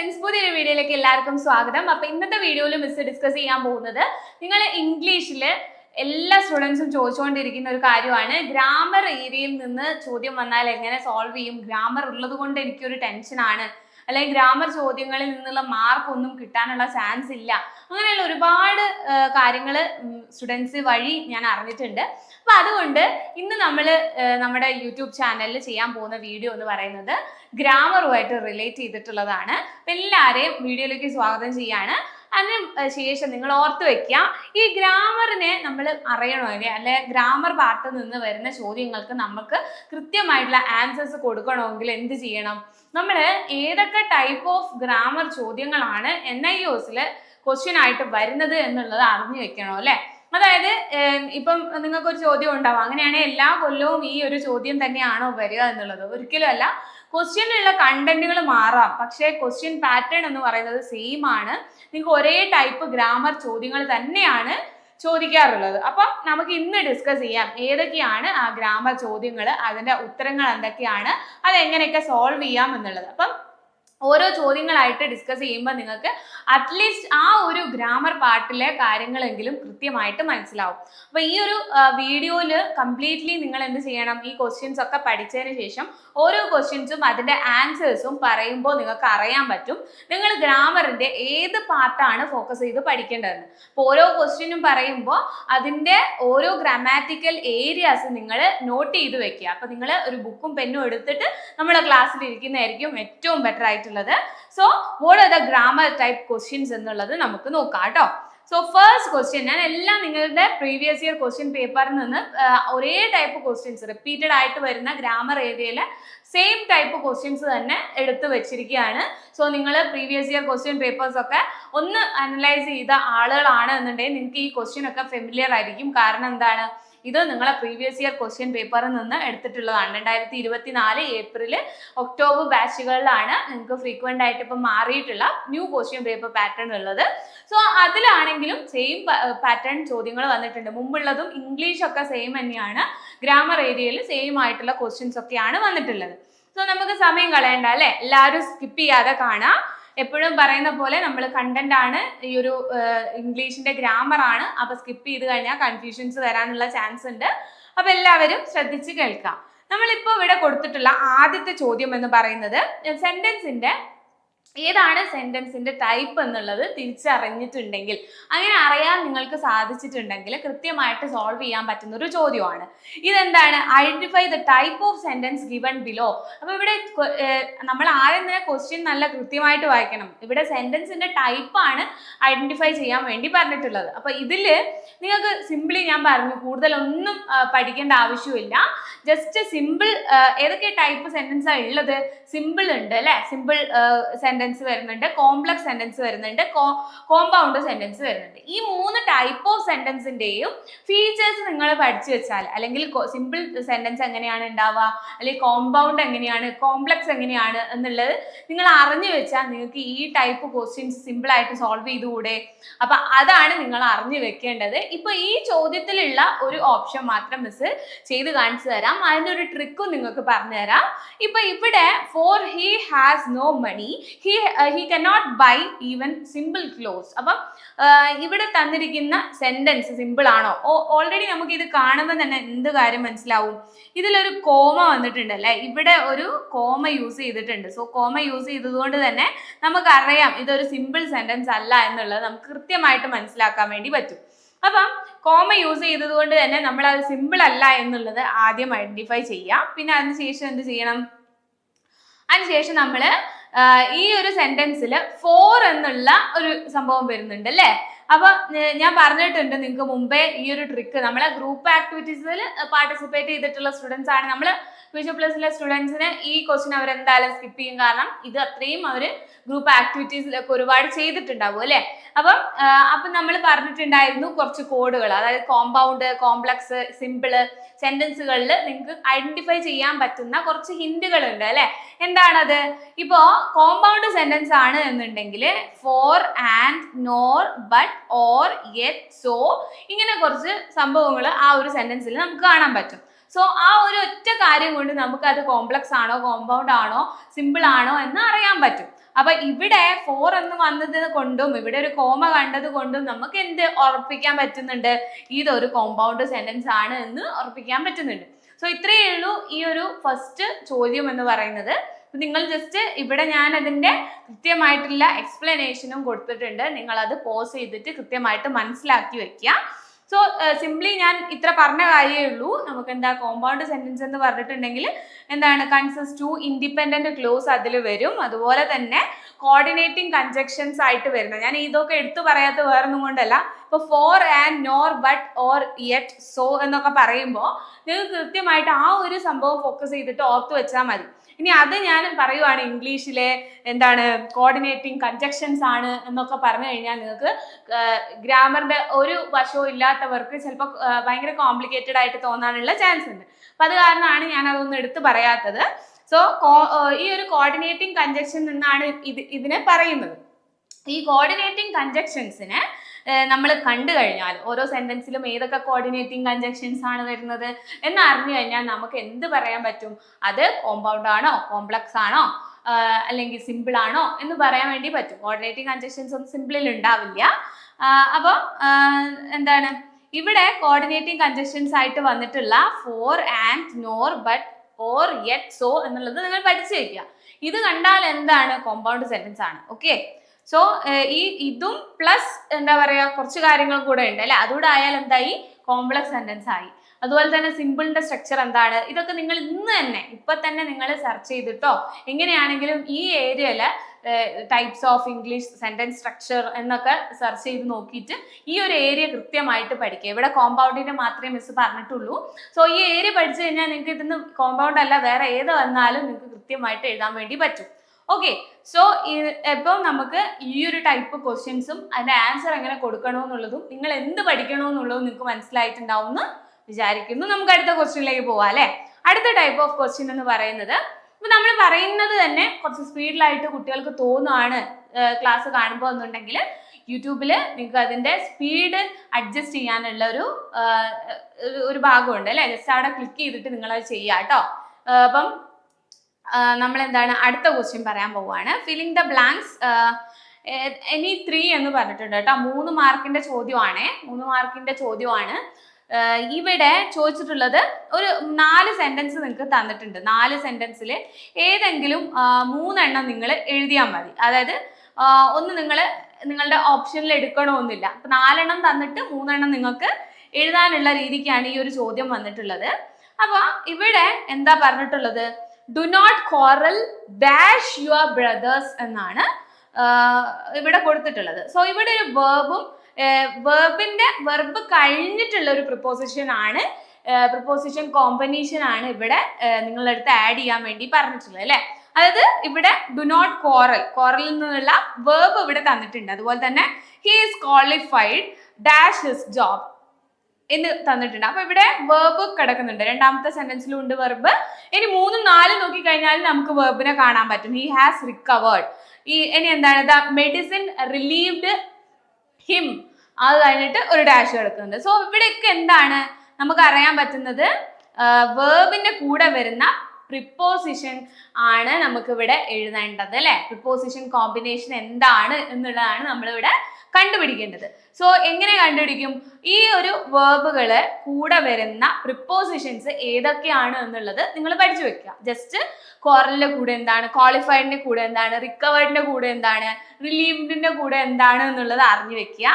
Students പുതിയൊരു വീഡിയോയിലേക്ക് എല്ലാവർക്കും സ്വാഗതം. അപ്പൊ ഇന്നത്തെ വീഡിയോയിൽ മിസ് ഡിസ്കസ് ചെയ്യാൻ പോകുന്നത് നിങ്ങൾ ഇംഗ്ലീഷിൽ എല്ലാ സ്റ്റുഡൻസും ചോദിച്ചുകൊണ്ടിരിക്കുന്ന ഒരു കാര്യമാണ്. ഗ്രാമർ ഏരിയയിൽ നിന്ന് ചോദ്യം വന്നാൽ എങ്ങനെ സോൾവ് ചെയ്യും? ഗ്രാമർ ഉള്ളത് കൊണ്ട് എനിക്കൊരു ടെൻഷനാണ് അല്ലെങ്കിൽ ഗ്രാമർ ചോദ്യങ്ങളിൽ നിന്നുള്ള മാർക്ക് ഒന്നും കിട്ടാനുള്ള ചാൻസ് ഇല്ല. അങ്ങനെയുള്ള ഒരുപാട് കാര്യങ്ങൾ സ്റ്റുഡൻസ് വഴി ഞാൻ അറിഞ്ഞിട്ടുണ്ട്. അപ്പൊ അതുകൊണ്ട് ഇന്ന് നമ്മൾ നമ്മുടെ യൂട്യൂബ് ചാനലിൽ ചെയ്യാൻ പോകുന്ന വീഡിയോ എന്ന് പറയുന്നത് ഗ്രാമറുമായിട്ട് റിലേറ്റ് ചെയ്തിട്ടുള്ളതാണ്. എല്ലാവരെയും വീഡിയോയിലേക്ക് സ്വാഗതം ചെയ്യാണ്. അതിന് ശേഷം നിങ്ങൾ ഓർത്ത് വെക്കുക ഈ ഗ്രാമറിനെ നമ്മൾ അറിയണോ അല്ലേ ഗ്രാമർ പാർട്ടിൽ നിന്ന് വരുന്ന ചോദ്യങ്ങൾക്ക് നമുക്ക് കൃത്യമായിട്ടുള്ള ആൻസേഴ്സ് കൊടുക്കണമെങ്കിൽ എന്ത് ചെയ്യണം? നമ്മൾ ഏതൊക്കെ ടൈപ്പ് ഓഫ് ഗ്രാമർ ചോദ്യങ്ങളാണ് എൻ ഐ ഒസിൽ ക്വസ്റ്റ്യൻ ആയിട്ട് വരുന്നത് എന്നുള്ളത് അറിഞ്ഞു വെക്കണം അല്ലേ? അതായത് ഇപ്പം നിങ്ങൾക്ക് ഒരു ചോദ്യം ഉണ്ടാവും. അങ്ങനെയാണെങ്കിൽ എല്ലാ കൊല്ലവും ഈ ഒരു ചോദ്യം തന്നെയാണോ വരിക എന്നുള്ളത്. ഒരിക്കലും അല്ല. ക്വസ്റ്റ്യനിലുള്ള കണ്ടന്റുകൾ മാറാം. പക്ഷേ ക്വസ്റ്റ്യൻ പാറ്റേൺ എന്ന് പറയുന്നത് സെയിം ആണ്. നിങ്ങൾക്ക് ഒരേ ടൈപ്പ് ഗ്രാമർ ചോദ്യങ്ങൾ തന്നെയാണ് ചോദിക്കാറുള്ളത്. അപ്പം നമുക്ക് ഇന്ന് ഡിസ്കസ് ചെയ്യാം ഏതൊക്കെയാണ് ആ ഗ്രാമർ ചോദ്യങ്ങൾ അതിന്റെ ഉത്തരങ്ങൾ എന്തൊക്കെയാണ് അത് എങ്ങനെയൊക്കെ സോൾവ് ചെയ്യാം എന്നുള്ളത്. അപ്പം ഓരോ ചോദ്യങ്ങളായിട്ട് ഡിസ്കസ് ചെയ്യുമ്പോൾ നിങ്ങൾക്ക് അറ്റ്ലീസ്റ്റ് ആ ഒരു ഗ്രാമർ പാർട്ടിലെ കാര്യങ്ങളെങ്കിലും കൃത്യമായിട്ട് മനസ്സിലാവും. അപ്പോൾ ഈ ഒരു വീഡിയോയിൽ കംപ്ലീറ്റ്ലി നിങ്ങൾ എന്ത് ചെയ്യണം? ഈ ക്വസ്റ്റ്യൻസ് ഒക്കെ പഠിച്ചതിന് ശേഷം ഓരോ ക്വസ്റ്റ്യൻസും അതിന്റെ ആൻസേഴ്സും പറയുമ്പോൾ നിങ്ങൾക്ക് അറിയാൻ പറ്റും. നിങ്ങൾ ഗ്രാമറിന്റെ ഏത് പാർട്ടാണ് ഫോക്കസ് ചെയ്ത് പഠിക്കേണ്ടതെന്ന്. അപ്പോൾ ഓരോ ക്വസ്റ്റ്യനും പറയുമ്പോൾ അതിന്റെ ഓരോ ഗ്രാമാറ്റിക്കൽ ഏരിയാസ് നിങ്ങൾ നോട്ട് ചെയ്ത് വെക്കുക. അപ്പോൾ നിങ്ങൾ ഒരു ബുക്കും പെന്നും എടുത്തിട്ട് നമ്മുടെ ക്ലാസ്സിൽ ഇരിക്കുന്നതായിരിക്കും ഏറ്റവും ബെറ്റർ ആയിട്ടുള്ളത് so what are the grammar type questions എന്നുള്ളത് നമുക്ക് നോക്കാം കേട്ടോ. സോ ഫസ്റ്റ് ക്വസ്റ്റ്യൻ ഞാൻ എല്ലാം നിങ്ങളുടെ പ്രീവിയസ് ഇയർ ക്വസ്റ്റ്യൻ പേപ്പറിൽ നിന്ന് ഒരേ ടൈപ്പ് ക്വസ്റ്റ്യൻസ് റിപ്പീറ്റഡ് ആയിട്ട് വരുന്ന ഗ്രാമർ ഏരിയയിൽ സെയിം ടൈപ്പ് ക്വസ്റ്റ്യൻസ് തന്നെ എടുത്തു വെച്ചിരിക്കുകയാണ്. സോ നിങ്ങൾ പ്രീവിയസ് ഇയർ ക്വസ്റ്റ്യൻ പേപ്പേഴ്സ് ഒക്കെ ഒന്ന് അനലൈസ് ചെയ്ത ആളുകളാണ് എന്നുണ്ടെങ്കിൽ നിങ്ങൾക്ക് ഈ ക്വസ്റ്റ്യൻ ഒക്കെ ഫെമിലിയർ ആയിരിക്കും. കാരണം എന്താണ്? ഇത് നിങ്ങളെ പ്രീവിയസ് ഇയർ ക്വസ്റ്റ്യൻ പേപ്പറിൽ നിന്ന് എടുത്തിട്ടുള്ളതാണ്. രണ്ടായിരത്തി ഇരുപത്തി നാല് ഒക്ടോബർ ബാച്ചുകളിലാണ് നിങ്ങൾക്ക് ഫ്രീക്വന്റ് ആയിട്ട് ഇപ്പം മാറിയിട്ടുള്ള ന്യൂ ക്വസ്റ്റ്യൻ പേപ്പർ പാറ്റേൺ ഉള്ളത്. സോ അതിലാണെങ്കിലും സെയിം പാറ്റേൺ ചോദ്യങ്ങൾ വന്നിട്ടുണ്ട്. മുമ്പുള്ളതും ഇംഗ്ലീഷ് ഒക്കെ സെയിം തന്നെയാണ്. ഗ്രാമർ ഏരിയയിൽ സെയിം ആയിട്ടുള്ള ക്വസ്റ്റ്യൻസ് ഒക്കെയാണ് വന്നിട്ടുള്ളത്. സോ നമുക്ക് സമയം കളയണ്ട അല്ലേ? എല്ലാവരും സ്കിപ്പ് ചെയ്യാതെ കാണാം. എപ്പോഴും പറയുന്ന പോലെ നമ്മൾ കണ്ടന്റ് ആണ് ഈ ഒരു ഇംഗ്ലീഷിന്റെ ഗ്രാമർ ആണ്. അപ്പൊ സ്കിപ്പ് ചെയ്ത് കഴിഞ്ഞാൽ കൺഫ്യൂഷൻസ് വരാനുള്ള ചാൻസ് ഉണ്ട്. അപ്പൊ എല്ലാവരും ശ്രദ്ധിച്ച് കേൾക്കാം. നമ്മളിപ്പോൾ ഇവിടെ കൊടുത്തിട്ടുള്ള ആദ്യത്തെ ചോദ്യം എന്ന് പറയുന്നത് സെന്റൻസിന്റെ ഏതാണ് സെന്റൻസിന്റെ ടൈപ്പ് എന്നുള്ളത് തിരിച്ചറിഞ്ഞിട്ടുണ്ടെങ്കിൽ അങ്ങനെ അറിയാൻ നിങ്ങൾക്ക് സാധിച്ചിട്ടുണ്ടെങ്കിൽ കൃത്യമായിട്ട് സോൾവ് ചെയ്യാൻ പറ്റുന്ന ഒരു ചോദ്യമാണ്. ഇതെന്താണ്? Identify the type of sentence given below അപ്പോൾ ഇവിടെ നമ്മൾ ആദ്യം തന്നെ ക്വസ്റ്റ്യൻ നല്ല കൃത്യമായിട്ട് വായിക്കണം. ഇവിടെ സെന്റൻസിന്റെ ടൈപ്പാണ് ഐഡന്റിഫൈ ചെയ്യാൻ വേണ്ടി പറഞ്ഞിട്ടുള്ളത്. അപ്പോൾ ഇതിൽ നിങ്ങൾക്ക് സിമ്പിളി ഞാൻ പറഞ്ഞു കൂടുതലൊന്നും പഠിക്കേണ്ട ആവശ്യമില്ല. ജസ്റ്റ് സിമ്പിൾ ഏതൊക്കെ ടൈപ്പ് സെന്റൻസാണ് ഉള്ളത്? സിമ്പിൾ ഉണ്ട് അല്ലേ? സിമ്പിൾ സെന്റൻസ് വരുന്നുണ്ട് കോംപ്ലക്സ് സെന്റൻസ് വരുന്നുണ്ട് കോമ്പൗണ്ട് സെന്റൻസ് വരുന്നുണ്ട്. ഈ മൂന്ന് ടൈപ്പ് ഓഫ് സെന്റൻസിന്റെയും ഫീച്ചേഴ്സ് നിങ്ങൾ പഠിച്ചു വെച്ചാൽ അല്ലെങ്കിൽ സിമ്പിൾ സെന്റൻസ് എങ്ങനെയാണ് ഉണ്ടാവുക അല്ലെങ്കിൽ കോമ്പൗണ്ട് എങ്ങനെയാണ് കോംപ്ലക്സ് എങ്ങനെയാണ് എന്നുള്ളത് നിങ്ങൾ അറിഞ്ഞു വെച്ചാൽ നിങ്ങൾക്ക് ഈ ടൈപ്പ് ക്വസ്റ്റ്യൻസ് സിമ്പിൾ ആയിട്ട് സോൾവ് ചെയ്തുകൂടെ. അപ്പൊ അതാണ് നിങ്ങൾ അറിഞ്ഞു വെക്കേണ്ടത്. ഇപ്പൊ ഈ ചോദ്യത്തിലുള്ള ഒരു ഓപ്ഷൻ മാത്രം മിസ് ചെയ്ത് കാണിച്ചു തരാം. അതിന്റെ ഒരു ട്രിക്കും നിങ്ങൾക്ക് പറഞ്ഞു തരാം. ഇപ്പൊ ഇവിടെ for he has no money he he cannot buy even simple clause അപ്പം ഇവിടെ തന്നിരിക്കുന്ന സെന്റൻസ് സിമ്പിൾ ആണോ? ഓൾറെഡി നമുക്ക് ഇത് കാണുമ്പോൾ തന്നെ എന്ത് കാര്യം മനസ്സിലാവും? ഇതിലൊരു കോമ വന്നിട്ടുണ്ട് അല്ലേ? ഇവിടെ ഒരു കോമ യൂസ് ചെയ്തിട്ടുണ്ട്. സോ കോമ യൂസ് ചെയ്തതുകൊണ്ട് തന്നെ നമുക്കറിയാം ഇതൊരു സിമ്പിൾ സെന്റൻസ് അല്ല എന്നുള്ളത് നമുക്ക് കൃത്യമായിട്ട് മനസ്സിലാക്കാൻ വേണ്ടി പറ്റും. അപ്പം കോമ യൂസ് ചെയ്തത് കൊണ്ട് തന്നെ നമ്മൾ അത് സിമ്പിൾ അല്ല എന്നുള്ളത് ആദ്യം ഐഡന്റിഫൈ ചെയ്യാം. പിന്നെ അതിനുശേഷം എന്ത് ചെയ്യണം? അതിനുശേഷം നമ്മൾ ഈ ഒരു സെന്റൻസിൽ ഫോർ എന്നുള്ള ഒരു സംഭവം വരുന്നുണ്ട് അല്ലേ? അപ്പൊ ഞാൻ പറഞ്ഞിട്ടുണ്ട് നിങ്ങൾക്ക് മുമ്പേ ഈ ഒരു ട്രിക്ക് നമ്മളെ ഗ്രൂപ്പ് ആക്ടിവിറ്റീസിൽ പാർട്ടിസിപ്പേറ്റ് ചെയ്തിട്ടുള്ള സ്റ്റുഡൻസ് ആണ്. നമ്മൾ വിഷു പ്ലസിലെ സ്റ്റുഡൻസിന് ഈ ക്വസ്റ്റ്യൻ അവർ എന്തായാലും സ്കിപ്പ് ചെയ്യും. കാരണം ഇത് അത്രയും അവർ ഗ്രൂപ്പ് ആക്ടിവിറ്റീസിലൊക്കെ ഒരുപാട് ചെയ്തിട്ടുണ്ടാവും അല്ലേ? അപ്പം അപ്പം നമ്മൾ പറഞ്ഞിട്ടുണ്ടായിരുന്നു കുറച്ച് കോഡുകൾ അതായത് കോമ്പൗണ്ട് കോംപ്ലക്സ് സിമ്പിൾ സെന്റൻസുകളിൽ നിങ്ങൾക്ക് ഐഡന്റിഫൈ ചെയ്യാൻ പറ്റുന്ന കുറച്ച് ഹിന്റുകൾ ഉണ്ട് അല്ലെ? എന്താണത്? ഇപ്പോ കോമ്പൗണ്ട് സെന്റൻസ് ആണ് എന്നുണ്ടെങ്കിൽ for and nor but or yet so ഇങ്ങനെ കുറച്ച് സംഭവങ്ങൾ ആ ഒരു സെന്റൻസിൽ നമുക്ക് കാണാൻ പറ്റും. സോ ആ ഒരു ഒറ്റ കാര്യം കൊണ്ട് നമുക്ക് അത് കോംപ്ലക്സ് ആണോ കോമ്പൗണ്ട് ആണോ സിമ്പിൾ ആണോ എന്ന് അറിയാൻ പറ്റും. അപ്പൊ ഇവിടെ ഫോർ എന്ന് വന്നത് കൊണ്ടും ഇവിടെ ഒരു കോമ കണ്ടത് കൊണ്ടും നമുക്ക് എന്ത് ഉറപ്പിക്കാൻ പറ്റുന്നുണ്ട്? ഇതൊരു കോമ്പൗണ്ട് സെന്റൻസ് ആണ് എന്ന് ഉറപ്പിക്കാൻ പറ്റുന്നുണ്ട്. സോ ഇത്രയേ ഉള്ളൂ ഈ ഒരു ഫസ്റ്റ് ചോദ്യം എന്ന് പറയുന്നത്. നിങ്ങൾ ജസ്റ്റ് ഇവിടെ ഞാൻ അതിന്റെ കൃത്യമായിട്ടുള്ള എക്സ്പ്ലനേഷനും കൊടുത്തിട്ടുണ്ട്. നിങ്ങൾ അത് പോസ് ചെയ്തിട്ട് കൃത്യമായിട്ട് മനസ്സിലാക്കി വെക്കുക. സോ സിംപ്ലി ഞാൻ ഇത്ര പറഞ്ഞ കാര്യമേ ഉള്ളൂ. നമുക്ക് എന്താ കോമ്പൗണ്ട് സെന്റൻസ് എന്ന് പറഞ്ഞിട്ടുണ്ടെങ്കിൽ എന്താണ് കൺസിസ്റ്റ് ടു ഇൻഡിപെൻഡന്റ് ക്ലോസ് അതിൽ വരും. അതുപോലെ തന്നെ കോർഡിനേറ്റിംഗ് കൺജക്ഷൻസ് ആയിട്ട് വരുന്നത്. ഞാൻ ഇതൊക്കെ എടുത്തു പറയാത്ത വേറൊന്നും കൊണ്ടല്ല. ഇപ്പൊ for and nor but or yet so എന്നൊക്കെ പറയുമ്പോൾ നിങ്ങൾക്ക് കൃത്യമായിട്ട് ആ ഒരു സംഭവം ഫോക്കസ് ചെയ്തിട്ട് ഓർത്ത് വെച്ചാൽ മതി. ഇനി അത് ഞാൻ പറയുവാണ് ഇംഗ്ലീഷിലെ എന്താണ് കോർഡിനേറ്റിംഗ് കൺജക്ഷൻസ് ആണ് എന്നൊക്കെ പറഞ്ഞു കഴിഞ്ഞാൽ നിങ്ങൾക്ക് ഗ്രാമറിന്റെ ഒരു വശവും ഇല്ലാത്തവർക്ക് ചിലപ്പോൾ ഭയങ്കര കോംപ്ലിക്കേറ്റഡ് ആയിട്ട് തോന്നാനുള്ള ചാൻസ് ഉണ്ട്. അപ്പൊ അത് കാരണമാണ് ഞാൻ അതൊന്നും എടുത്ത് പറയാത്തത്. സോ ഈ ഒരു കോർഡിനേറ്റിംഗ് കൺജക്ഷൻ നിന്നാണ് ഇത് ഇതിനെ പറയുന്നത്. ഈ കോർഡിനേറ്റിംഗ് കൺജക്ഷൻസിനെ നമ്മൾ കണ്ടു കഴിഞ്ഞാൽ ഓരോ സെന്റൻസിലും ഏതൊക്കെ കോർഡിനേറ്റിംഗ് കൺജക്ഷൻസ് ആണ് വരുന്നത് എന്ന് അറിഞ്ഞു കഴിഞ്ഞാൽ നമുക്ക് എന്ത് പറയാൻ പറ്റും? അത് കോമ്പൗണ്ട് ആണോ കോംപ്ലക്സ് ആണോ അല്ലെങ്കിൽ സിമ്പിൾ ആണോ എന്ന് പറയാൻ വേണ്ടി പറ്റും. കോർഡിനേറ്റിംഗ് കൺജക്ഷൻസ് ഒന്നും സിമ്പിളിൽ ഉണ്ടാവില്ല. അപ്പോൾ എന്താണ്? ഇവിടെ കോർഡിനേറ്റിംഗ് കൺജക്ഷൻസ് ആയിട്ട് വന്നിട്ടുള്ള for and nor but or yet so എന്നുള്ളത് നിങ്ങൾ പഠിച്ചു വയ്ക്കുക ഇത് കണ്ടാൽ എന്താണ്? കോമ്പൗണ്ട് സെന്റൻസ് ആണ്. ഓക്കെ സോ ഈ ഇതും പ്ലസ് എന്താ പറയുക കുറച്ച് കാര്യങ്ങൾ കൂടെ ഉണ്ട് അല്ലെ? അതുകൂടെ ആയാൽ എന്തായി? കോംപ്ലക്സ് സെന്റൻസ് ആയി. അതുപോലെ തന്നെ സിമ്പിളിന്റെ സ്ട്രക്ചർ എന്താണ്? ഇതൊക്കെ നിങ്ങൾ ഇന്ന് തന്നെ ഇപ്പൊ തന്നെ നിങ്ങൾ സെർച്ച് ചെയ്തിട്ടോ? എങ്ങനെയാണെങ്കിലും ഈ ഏരിയയിൽ types of English sentence structure എന്നൊക്കെ സെർച്ച് ചെയ്ത് നോക്കിയിട്ട് ഈ ഒരു ഏരിയ കൃത്യമായിട്ട് പഠിക്കുക. ഇവിടെ കോമ്പൗണ്ടിന്റെ മാത്രമേ മിസ് പറഞ്ഞിട്ടുള്ളൂ. സോ ഈ ഏരിയ പഠിച്ചു കഴിഞ്ഞാൽ നിങ്ങൾക്ക് ഇതിന്ന് കോമ്പൗണ്ട് അല്ല വേറെ ഏത് വന്നാലും നിങ്ങൾക്ക് കൃത്യമായിട്ട് എഴുതാൻ വേണ്ടി പറ്റും. ഓക്കെ സോ ഇപ്പോൾ നമുക്ക് ഈ ഒരു ടൈപ്പ് ക്വസ്റ്റ്യൻസും അതിന്റെ ആൻസർ എങ്ങനെ കൊടുക്കണമെന്നുള്ളതും നിങ്ങൾ എന്ത് പഠിക്കണമെന്നുള്ളതും നിങ്ങൾക്ക് മനസ്സിലായിട്ടുണ്ടാവും എന്ന് വിചാരിക്കുന്നു. നമുക്ക് അടുത്ത ക്വസ്റ്റ്യനിലേക്ക് പോവാം അല്ലേ? അടുത്ത ടൈപ്പ് ഓഫ് ക്വസ്റ്റ്യൻ എന്ന് പറയുന്നത് ഇപ്പം നമ്മൾ പറയുന്നത് തന്നെ കുറച്ച് സ്പീഡിലായിട്ട് കുട്ടികൾക്ക് തോന്നുകയാണ് ക്ലാസ് കാണുമ്പോൾ എന്നുണ്ടെങ്കിൽ യൂട്യൂബിൽ നിങ്ങൾക്ക് അതിന്റെ സ്പീഡ് അഡ്ജസ്റ്റ് ചെയ്യാനുള്ള ഒരു ഒരു- ഭാഗമുണ്ട് അല്ലേ? ജസ്റ്റ് അവിടെ ക്ലിക്ക് ചെയ്തിട്ട് നിങ്ങളത് അത് ചെയ്യുക കേട്ടോ അപ്പം നമ്മൾ എന്താണ് അടുത്ത ക്വസ്റ്റ്യൻ പറയാൻ പോവുകയാണ് filling the blanks any three എന്ന് പറഞ്ഞിട്ടുണ്ട് കേട്ടോ. മൂന്ന് മാർക്കിന്റെ ചോദ്യമാണേ. മൂന്ന് മാർക്കിന്റെ ചോദ്യമാണ്. ഇവിടെ ചോദിച്ചിട്ടുള്ളത് ഒരു നാല് സെന്റൻസ് നിങ്ങൾക്ക് തന്നിട്ടുണ്ട്. നാല് സെന്റൻസിൽ ഏതെങ്കിലും മൂന്നെണ്ണം നിങ്ങൾ എഴുതിയാൽ മതി. അതായത് ഒന്ന് നിങ്ങൾ നിങ്ങളുടെ ഓപ്ഷനിൽ എടുക്കണമെന്നില്ല അപ്പൊ നാലെണ്ണം തന്നിട്ട് മൂന്നെണ്ണം നിങ്ങൾക്ക് എഴുതാനുള്ള രീതിക്കാണ് ഈ ഒരു ചോദ്യം വന്നിട്ടുള്ളത്. അപ്പോൾ ഇവിടെ എന്താ പറഞ്ഞിട്ടുള്ളത്? Do not quarrel dash your brothers എന്നാണ് ഇവിടെ കൊടുത്തിട്ടുള്ളത്. സോ ഇവിടെ ഒരു വേർബും വേർബിന്റെ വെർബ് കഴിഞ്ഞിട്ടുള്ള ഒരു പ്രിപ്പോസിഷൻ ആണ് പ്രിപ്പോസിഷൻ കോമ്പിനേഷൻ ആണ് ഇവിടെ നിങ്ങളുടെ അടുത്ത് ആഡ് ചെയ്യാൻ വേണ്ടി പറഞ്ഞിട്ടുള്ളത് അല്ലെ? അതായത് ഇവിടെ ഡു നോട്ട് കോറൽ കോറലിൽ നിന്നുള്ള വേർബ് ഇവിടെ തന്നിട്ടുണ്ട്. അതുപോലെ തന്നെ he is qualified dash his job എന്ന് തന്നിട്ടുണ്ട്. അപ്പൊ ഇവിടെ വെർബ് കിടക്കുന്നുണ്ട്. രണ്ടാമത്തെ സെന്റൻസിലും ഉണ്ട് വെർബ് ഇനി മൂന്നും നാലും നോക്കി കഴിഞ്ഞാൽ നമുക്ക് വെർബിനെ കാണാൻ പറ്റും. ഹി ഹാസ് റിക്കവേർഡ് ഈ ഇനി എന്താണ്? ദ മെഡിസിൻ റിലീവ്ഡ് ഹിം അത് കഴിഞ്ഞിട്ട് ഒരു ഡാഷ് കിടക്കുന്നുണ്ട്. സോ ഇവിടെയൊക്കെ എന്താണ്? നമുക്ക് അറിയാൻ പറ്റുന്നത് വേർബിന്റെ കൂടെ വരുന്ന പ്രിപ്പോസിഷൻ ആണ് നമുക്കിവിടെ എഴുതേണ്ടത് അല്ലെ? പ്രിപ്പോസിഷൻ കോമ്പിനേഷൻ എന്താണ് എന്നുള്ളതാണ് നമ്മളിവിടെ കണ്ടുപിടിക്കേണ്ടത്. സോ എങ്ങനെ കണ്ടുപിടിക്കും? ഈ ഒരു വേർബുകൾ കൂടെ വരുന്ന പ്രിപ്പോസിഷൻസ് ഏതൊക്കെയാണ് എന്നുള്ളത് നിങ്ങൾ പഠിച്ചു വെക്കുക. ജസ്റ്റ് കോറലിന്റെ കൂടെ എന്താണ് ക്വാളിഫൈഡിന്റെ കൂടെ എന്താണ് റിക്കവേർഡിന്റെ കൂടെ എന്താണ് റിലീവ്ഡിന്റെ കൂടെ എന്താണ് എന്നുള്ളത് അറിഞ്ഞു വെക്കുക.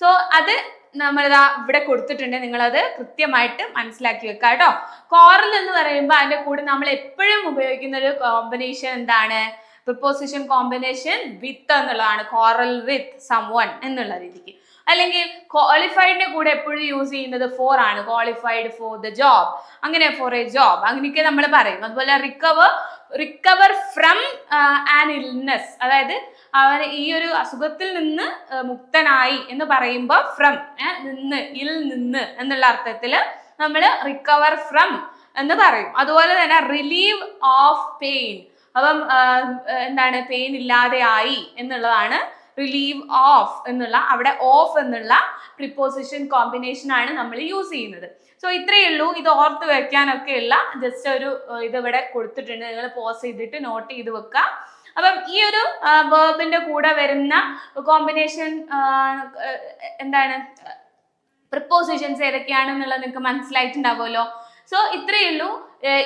സോ അത് നമ്മളിതാ ഇവിടെ കൊടുത്തിട്ടുണ്ട്. നിങ്ങളത് കൃത്യമായിട്ട് മനസ്സിലാക്കി വെക്കുക കേട്ടോ. കോറൽ എന്ന് പറയുമ്പോൾ അതിന്റെ കൂടെ നമ്മൾ എപ്പോഴും ഉപയോഗിക്കുന്ന ഒരു കോമ്പിനേഷൻ എന്താണ്? പ്രിപ്പോസിഷൻ കോമ്പിനേഷൻ വിത്ത് എന്നുള്ളതാണ് കോറൽ വിത്ത് സം വൺ എന്നുള്ള രീതിക്ക്. അല്ലെങ്കിൽ ക്വാളിഫൈഡിന്റെ കൂടെ എപ്പോഴും യൂസ് ചെയ്യുന്നത് ഫോർ ആണ്. ക്വാളിഫൈഡ് ഫോർ ദ ജോബ് അങ്ങനെ ഫോർ എ ജോബ് അങ്ങനെയൊക്കെ നമ്മൾ പറയും. അതുപോലെ recover recover from an illness അതായത് അവൻ ഈ ഒരു അസുഖത്തിൽ നിന്ന് മുക്തനായി എന്ന് പറയുമ്പോൾ ഫ്രം നിന്ന് ഇൽ നിന്ന് എന്നുള്ള അർത്ഥത്തിൽ നമ്മൾ റിക്കവർ ഫ്രം എന്ന് പറയും. അതുപോലെ തന്നെ റിലീവ് ഓഫ് പെയിൻ അപ്പം എന്താണ് പെയിൻ ഇല്ലാതെ ആയി എന്നുള്ളതാണ് റിലീവ് ഓഫ് എന്നുള്ള അവിടെ ഓഫ് എന്നുള്ള പ്രിപ്പോസിഷൻ കോമ്പിനേഷൻ ആണ് നമ്മൾ യൂസ് ചെയ്യുന്നത്. സോ ഇത്രയേ ഉള്ളൂ. ഇത് ഓർത്ത് വെക്കാനൊക്കെ ഉള്ള ജസ്റ്റ് ഒരു ഇത് ഇവിടെ കൊടുത്തിട്ടുണ്ട്. നിങ്ങൾ പോസ് ചെയ്തിട്ട് നോട്ട് ചെയ്ത് വെക്കുക. അപ്പം ഈ ഒരു വേർബിന്റെ കൂടെ വരുന്ന കോമ്പിനേഷൻ എന്താണ് പ്രിപ്പോസിഷൻസ് ഏതൊക്കെയാണെന്നുള്ളത് നിങ്ങൾക്ക് മനസ്സിലായിട്ടുണ്ടാവുമല്ലോ. സോ ഇത്രയേ ഉള്ളൂ.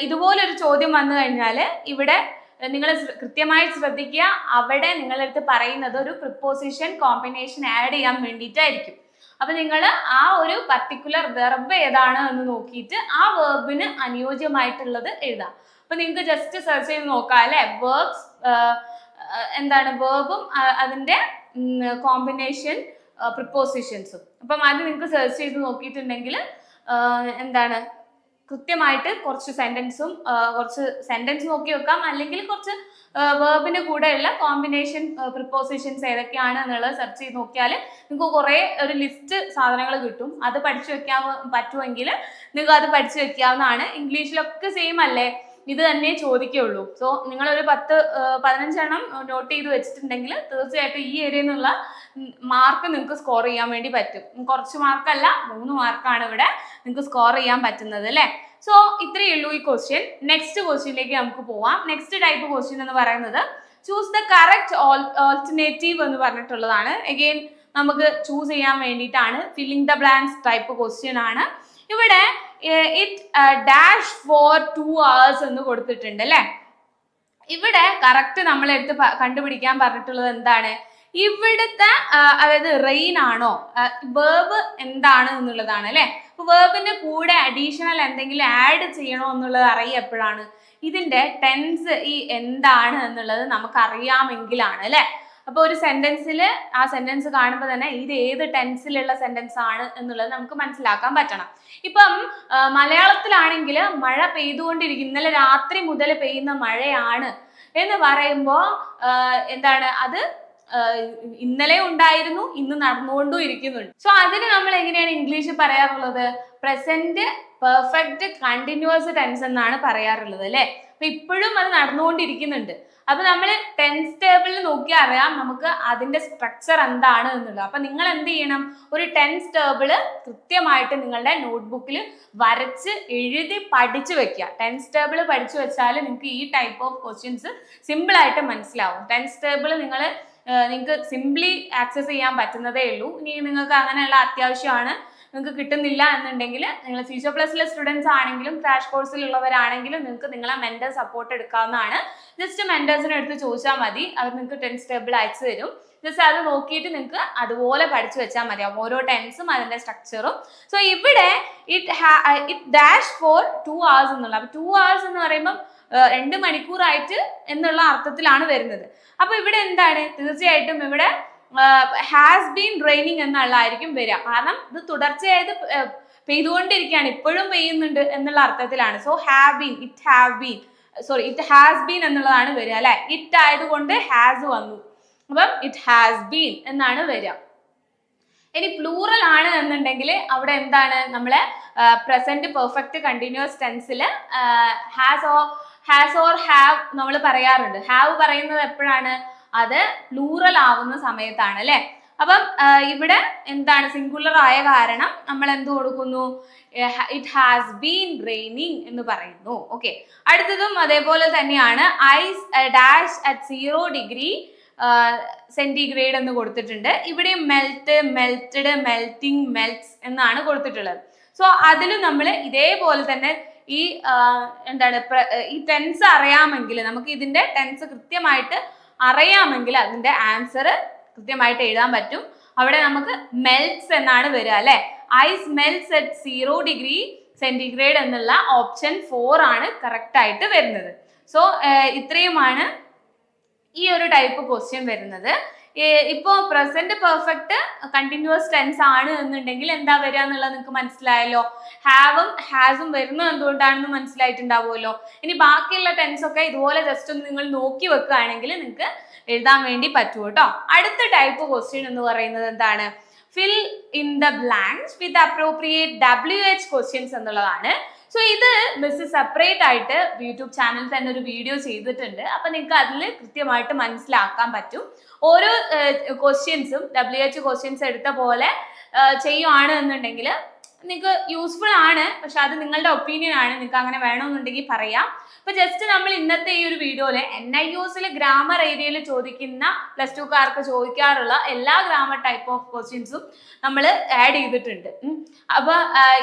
ഇതുപോലൊരു ചോദ്യം വന്നു കഴിഞ്ഞാൽ ഇവിടെ നിങ്ങൾ കൃത്യമായി ശ്രദ്ധിക്കുക. അവിടെ നിങ്ങളുടെ അടുത്ത് പറയുന്നത് ഒരു പ്രിപ്പോസിഷൻ കോമ്പിനേഷൻ ആഡ് ചെയ്യാൻ വേണ്ടിയിട്ടായിരിക്കും. അപ്പൊ നിങ്ങൾ ആ ഒരു പർട്ടിക്കുലർ വെർബ് ഏതാണ് എന്ന് നോക്കിയിട്ട് ആ വെർബിന് അനുയോജ്യമായിട്ടുള്ളത് എഴുതാം. അപ്പൊ നിങ്ങൾക്ക് ജസ്റ്റ് സെർച്ച് ചെയ്ത് നോക്കാം അല്ലെ? വേർബ്സ് എന്താണ്? വേർബും അതിന്റെ കോമ്പിനേഷൻ പ്രിപ്പോസിഷൻസും അപ്പം അത് നിങ്ങൾക്ക് സെർച്ച് ചെയ്ത് നോക്കിയിട്ടുണ്ടെങ്കിൽ എന്താണ്? കൃത്യമായിട്ട് കുറച്ച് സെന്റൻസും കുറച്ച് സെന്റൻസ് നോക്കി വെക്കാം. അല്ലെങ്കിൽ കുറച്ച് വേർബിന് കൂടെയുള്ള കോമ്പിനേഷൻ പ്രിപ്പോസിഷൻസ് ഏതൊക്കെയാണ് എന്നുള്ളത് സെർച്ച് ചെയ്ത് നോക്കിയാൽ നിങ്ങൾക്ക് കുറേ ഒരു ലിസ്റ്റ് സാധനങ്ങൾ കിട്ടും. അത് പഠിച്ചു വെക്കാൻ പറ്റുമെങ്കിൽ നിങ്ങൾക്ക് അത് പഠിച്ചു വെക്കാവുന്നതാണ്. ഇംഗ്ലീഷിലൊക്കെ സെയിം അല്ലേ? ഇത് തന്നെ ചോദിക്കുകയുള്ളൂ. സോ നിങ്ങളൊരു പത്ത് പതിനഞ്ചെണ്ണം നോട്ട് ചെയ്ത് വെച്ചിട്ടുണ്ടെങ്കിൽ തീർച്ചയായിട്ടും ഈ ഏരിയയിൽ നിന്നുള്ള മാർക്ക് നിങ്ങൾക്ക് സ്കോർ ചെയ്യാൻ വേണ്ടി പറ്റും. കുറച്ച് മാർക്കല്ല മൂന്ന് മാർക്കാണ് ഇവിടെ നിങ്ങൾക്ക് സ്കോർ ചെയ്യാൻ പറ്റുന്നത് അല്ലേ? സോ ഇത്രയേ ഉള്ളൂ ഈ ക്വസ്റ്റ്യൻ നെക്സ്റ്റ് ക്വസ്റ്റ്യനിലേക്ക് നമുക്ക് പോവാം. നെക്സ്റ്റ് ടൈപ്പ് ക്വസ്റ്റ്യൻ എന്ന് പറയുന്നത് ചൂസ് ദ കറക്റ്റ് ഓൾട്ടർനേറ്റീവ് എന്ന് പറഞ്ഞിട്ടുള്ളതാണ്. അഗെയിൻ നമുക്ക് ചൂസ് ചെയ്യാൻ വേണ്ടിയിട്ടാണ് filling the blanks type question ആണ്. ഇവിടെ it dash for two hours എന്ന് കൊടുത്തിട്ടുണ്ട് അല്ലേ? ഇവിടെ കറക്റ്റ് നമ്മളെടുത്ത് കണ്ടുപിടിക്കാൻ പറഞ്ഞിട്ടുള്ളത് എന്താണ്? ഇവിടുത്തെ അതായത് റെയിൻ ആണോ? വേർബ് എന്താണ് എന്നുള്ളതാണ് അല്ലെ? വേർബിന്റെ കൂടെ അഡീഷണൽ എന്തെങ്കിലും ആഡ് ചെയ്യണോ എന്നുള്ളത് അറിയപ്പോഴാണ് ഇതിന്റെ ടെൻസ് ഈ എന്താണ് എന്നുള്ളത് നമുക്ക് അറിയാമെങ്കിലാണ് അല്ലെ? അപ്പൊ ഒരു സെന്റൻസിൽ ആ സെന്റൻസ് കാണുമ്പോൾ തന്നെ ഇത് ഏത് ടെൻസിലുള്ള സെന്റൻസ് ആണ് എന്നുള്ളത് നമുക്ക് മനസ്സിലാക്കാൻ പറ്റണം. ഇപ്പം മലയാളത്തിലാണെങ്കിൽ മഴ പെയ്തുകൊണ്ടിരിക്കും ഇന്നലെ രാത്രി മുതൽ പെയ്യുന്ന മഴയാണ് എന്ന് പറയുമ്പോൾ എന്താണ് അത് ഇന്നലെ ഉണ്ടായിരുന്നു ഇന്ന് നടന്നുകൊണ്ടും ഇരിക്കുന്നുണ്ട്. സോ അതിന് നമ്മൾ എങ്ങനെയാണ് ഇംഗ്ലീഷിൽ പറയാറുള്ളത്? പ്രസന്റ് പെർഫെക്റ്റ് കണ്ടിന്യൂസ് ടെൻസ് എന്നാണ് പറയാറുള്ളത് അല്ലെ? അപ്പൊ ഇപ്പോഴും അത് നടന്നുകൊണ്ടിരിക്കുന്നുണ്ട്. അപ്പൊ നമ്മൾ ടെൻസ് ടേബിളിൽ നോക്കി അറിയാം നമുക്ക് അതിന്റെ സ്ട്രക്ചർ എന്താണ് എന്നുള്ളത്. അപ്പൊ നിങ്ങൾ എന്ത് ചെയ്യണം? ഒരു ടെൻസ് ടേബിൾ കൃത്യമായിട്ട് നിങ്ങളുടെ നോട്ട്ബുക്കിൽ വരച്ച് എഴുതി പഠിച്ചു വെക്കുക. ടെൻസ് ടേബിൾ പഠിച്ചു വെച്ചാൽ നിങ്ങൾക്ക് ഈ ടൈപ്പ് ഓഫ് ക്വസ്റ്റ്യൻസ് സിമ്പിൾ ആയിട്ട് മനസ്സിലാവും. ടെൻസ് ടേബിൾ നിങ്ങൾ നിങ്ങൾക്ക് സിംപ്ലി ആക്സസ് ചെയ്യാൻ പറ്റുന്നതേ ഉള്ളൂ. ഇനി നിങ്ങൾക്ക് അങ്ങനെയുള്ള അത്യാവശ്യമാണ് നിങ്ങൾക്ക് കിട്ടുന്നില്ല എന്നുണ്ടെങ്കിൽ നിങ്ങൾ ഫ്യൂച്ചർ പ്ലസിലെ സ്റ്റുഡൻസ് ആണെങ്കിലും ക്രാഷ് കോഴ്സിലുള്ളവരാണെങ്കിലും നിങ്ങൾക്ക് നിങ്ങളെ മെന്റർ സപ്പോർട്ട് എടുക്കാവുന്നതാണ്. ജസ്റ്റ് മെന്റേഴ്സിനെ എടുത്ത് ചോദിച്ചാൽ മതി. അവർ നിങ്ങൾക്ക് ടെൻസ് ടേബിൾ അയച്ചു തരും. ജസ്റ്റ് അത് നോക്കിയിട്ട് നിങ്ങൾക്ക് അതുപോലെ പഠിച്ചു വെച്ചാൽ മതിയാവും ഓരോ ടെൻസും അതിന്റെ സ്ട്രക്ചറും സോ ഇവിടെ ഇറ്റ് ഹാ it dash for two hours എന്നുള്ള. അപ്പം ടു അവേഴ്സ് എന്ന് പറയുമ്പം രണ്ട് മണിക്കൂറായിട്ട് എന്നുള്ള അർത്ഥത്തിലാണ് വരുന്നത്. അപ്പൊ ഇവിടെ എന്താണ്? തീർച്ചയായിട്ടും ഇവിടെ ഹാസ് ബീൻ റെയിനിങ് എന്നുള്ളതായിരിക്കും വരിക. കാരണം ഇത് തുടർച്ചയായത് പെയ്തുകൊണ്ടിരിക്കുകയാണ്. ഇപ്പോഴും പെയ്യുന്നുണ്ട് എന്നുള്ള അർത്ഥത്തിലാണ്. So have been it have been sorry it has been എന്നുള്ളതാണ് വരിക അല്ലെ? ഇറ്റ് ആയതുകൊണ്ട് ഹാസ് വന്നു. അപ്പം ഇറ്റ് ഹാസ് ബീൻ എന്നാണ് വരിക. ഇനി പ്ലൂറൽ ആണ് എന്നുണ്ടെങ്കിൽ അവിടെ എന്താണ്? നമ്മളെ present perfect continuous ടെൻസിൽ has or has or have നമ്മൾ പറയാറുണ്ട്. ഹാവ് പറയുന്നത് എപ്പോഴാണ്? അത് പ്ലൂറൽ ആവുന്ന സമയത്താണ് അല്ലെ? അപ്പം ഇവിടെ എന്താണ് സിംഗുലർ ആയ കാരണം? നമ്മൾ എന്ത് കൊടുക്കുന്നു? ഇറ്റ് ഹാസ് ബീൻ റെയിനിങ് എന്ന് പറയുന്നു. ഓക്കെ അടുത്തതും അതേപോലെ തന്നെയാണ്. Ice dash at zero degree centigrade എന്ന് കൊടുത്തിട്ടുണ്ട്. ഇവിടെ മെൽറ്റ് മെൽറ്റഡ് മെൽറ്റിംഗ് മെൽറ്റ്സ് എന്നാണ് കൊടുത്തിട്ടുള്ളത്. സോ അതിലും നമ്മൾ ഇതേപോലെ തന്നെ ഈ എന്താണ് ഈ ടെൻസ് അറിയാമെങ്കിൽ നമുക്ക് ഇതിന്റെ ടെൻസ് കൃത്യമായിട്ട് അറിയാമെങ്കിൽ അതിന്റെ ആൻസർ കൃത്യമായിട്ട് എഴുതാൻ പറ്റും. അവിടെ നമുക്ക് മെൽറ്റ്സ് എന്നാണ് വരിക അല്ലെ? Ice melts at zero degree centigrade എന്നുള്ള ഓപ്ഷൻ ഫോർ ആണ് കറക്റ്റ് ആയിട്ട് വരുന്നത്. സോ ഇത്രയുമാണ് ഈ ഒരു ടൈപ്പ് ക്വസ്റ്റ്യൻ വരുന്നത്. ഇപ്പോ പ്രസന്റ് പെർഫെക്റ്റ് കണ്ടിന്യൂസ് ടെൻസ് ആണ് എന്നുണ്ടെങ്കിൽ എന്താ വരിക എന്നുള്ളത് നിങ്ങൾക്ക് മനസ്സിലായല്ലോ. ഹാവും ഹാസും വരുന്നത് എന്തുകൊണ്ടാണെന്ന് മനസ്സിലായിട്ടുണ്ടാവുമല്ലോ. ഇനി ബാക്കിയുള്ള ടെൻസ് ഒക്കെ ഇതുപോലെ ജസ്റ്റ് ഒന്ന് നിങ്ങൾ നോക്കി വെക്കുകയാണെങ്കിൽ നിങ്ങൾക്ക് എഴുതാൻ വേണ്ടി പറ്റൂ കേട്ടോ. അടുത്ത ടൈപ്പ് ക്വസ്റ്റ്യൻ എന്ന് പറയുന്നത് എന്താണ്? Fill in the blanks with appropriate W H questions എന്നുള്ളതാണ്. സോ ഇത് മിസ് സെപ്പറേറ്റ് ആയിട്ട് യൂട്യൂബ് ചാനൽ തന്നെ ഒരു വീഡിയോ ചെയ്തിട്ടുണ്ട്. അപ്പൊ നിങ്ങൾക്ക് അതിൽ കൃത്യമായിട്ട് മനസ്സിലാക്കാൻ പറ്റും. ഓരോ ക്വസ്റ്റ്യൻസും ഡബ്ല്യു എച്ച് ക്വസ്റ്റ്യൻസ് എടുത്ത പോലെ ചെയ്യുവാണ് എന്നുണ്ടെങ്കിൽ നിങ്ങൾക്ക് യൂസ്ഫുൾ ആണ് പക്ഷെ അത് നിങ്ങളുടെ ഒപ്പീനിയൻ ആണ് നിങ്ങൾക്ക് അങ്ങനെ വേണമെന്നുണ്ടെങ്കിൽ പറയാം. അപ്പൊ ജസ്റ്റ് നമ്മൾ ഇന്നത്തെ ഈ ഒരു വീഡിയോയിൽ എൻ ഐ യുസിൽ ഗ്രാമർ ഏരിയയിൽ ചോദിക്കുന്ന പ്ലസ് ടു കാർക്ക് ചോദിക്കാറുള്ള എല്ലാ ഗ്രാമർ ടൈപ്പ് ഓഫ് ക്വസ്റ്റ്യൻസും നമ്മൾ ആഡ് ചെയ്തിട്ടുണ്ട്. അപ്പൊ